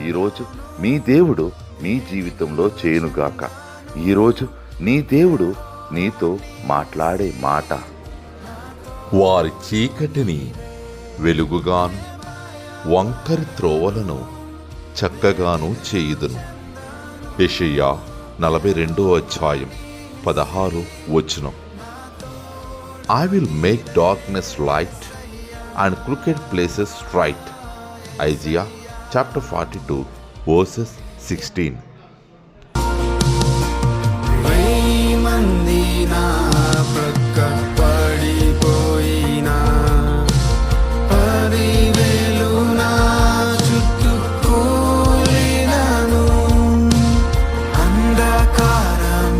ఈరోజు మీ దేవుడు మీ జీవితంలో చేయనుగాక. ఈరోజు నీ దేవుడు నీతో మాట్లాడే మాట. వారి చీకటిని వెలుగుగాను వంకరి త్రోవలను చక్కగాను చేయుదును. యెషయా నలభై రెండో అధ్యాయం పదహారు వచనం. I will make darkness light and crooked places straight Isaiah chapter 42, verses 16